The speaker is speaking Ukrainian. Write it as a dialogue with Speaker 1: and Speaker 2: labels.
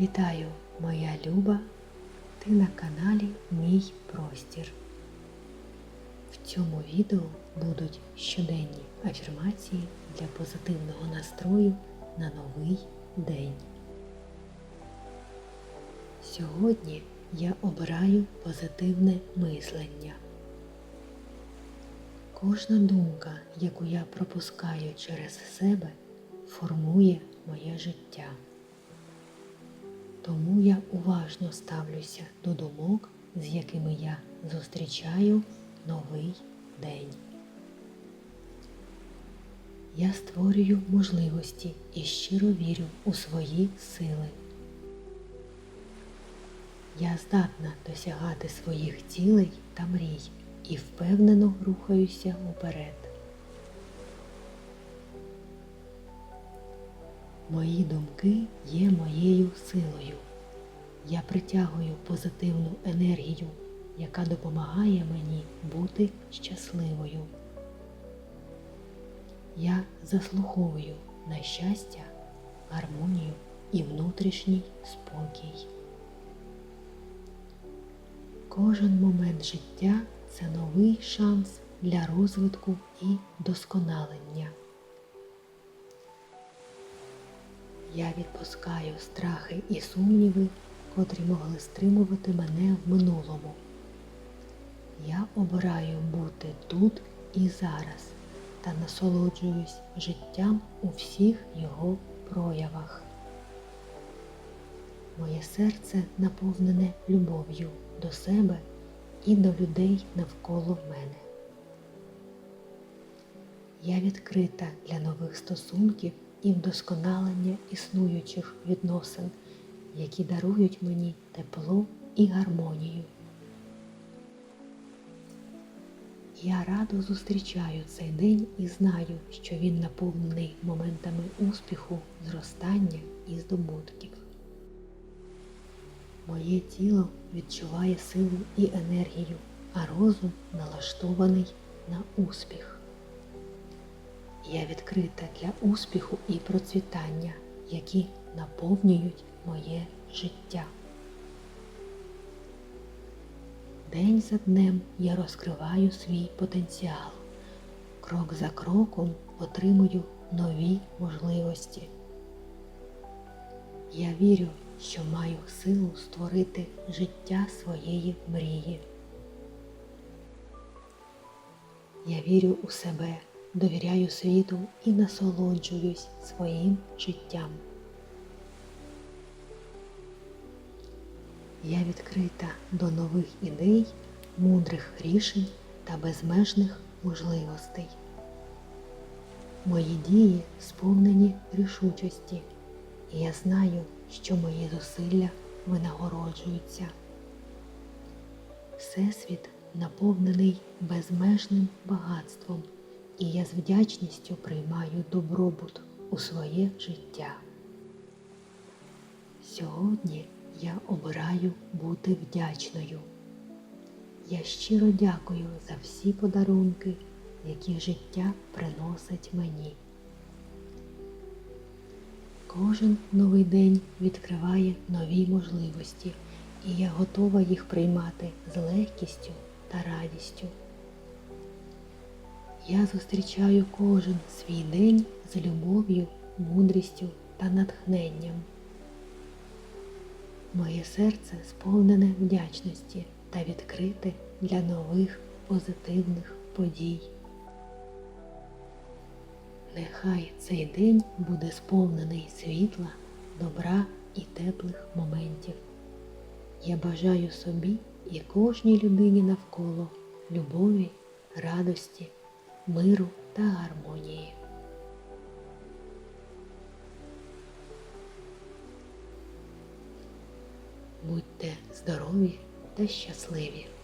Speaker 1: Вітаю, моя Люба! Ти на каналі Мій Простір. В цьому відео будуть щоденні афірмації для позитивного настрою на новий день. Сьогодні я обираю позитивне мислення. Кожна думка, яку я пропускаю через себе, формує моє життя. Тому я уважно ставлюся до думок, з якими я зустрічаю новий день. Я створюю можливості і щиро вірю у свої сили. Я здатна досягати своїх цілей та мрій і впевнено рухаюся уперед. Мої думки є моєю силою. Я притягую позитивну енергію, яка допомагає мені бути щасливою. Я заслуховую на щастя, гармонію і внутрішній спокій. Кожен момент життя це новий шанс для розвитку і досконалення. Я відпускаю страхи і сумніви, котрі могли стримувати мене в минулому. Я обираю бути тут і зараз та насолоджуюсь життям у всіх його проявах. Моє серце наповнене любов'ю до себе і до людей навколо мене. Я відкрита для нових стосунків і вдосконалення існуючих відносин, які дарують мені тепло і гармонію. Я радо зустрічаю цей день і знаю, що він наповнений моментами успіху, зростання і здобутків. Моє тіло відчуває силу і енергію, а розум налаштований на успіх. Я відкрита для успіху і процвітання, які наповнюють моє життя. День за днем я розкриваю свій потенціал. Крок за кроком отримую нові можливості. Я вірю, що маю силу створити життя своєї мрії. Я вірю у себе, довіряю світу і насолоджуюсь своїм життям. Я відкрита до нових ідей, мудрих рішень та безмежних можливостей. Мої дії сповнені рішучості, і я знаю, що мої зусилля винагороджуються. Всесвіт наповнений безмежним багатством, і я з вдячністю приймаю добробут у своє життя. Сьогодні я обираю бути вдячною. Я щиро дякую за всі подарунки, які життя приносить мені. Кожен новий день відкриває нові можливості, і я готова їх приймати з легкістю та радістю. Я зустрічаю кожен свій день з любов'ю, мудрістю та натхненням. Моє серце сповнене вдячності та відкрите для нових позитивних подій. Нехай цей день буде сповнений світла, добра і теплих моментів. Я бажаю собі і кожній людині навколо любові, радості, миру та гармонії. Будьте здорові та щасливі!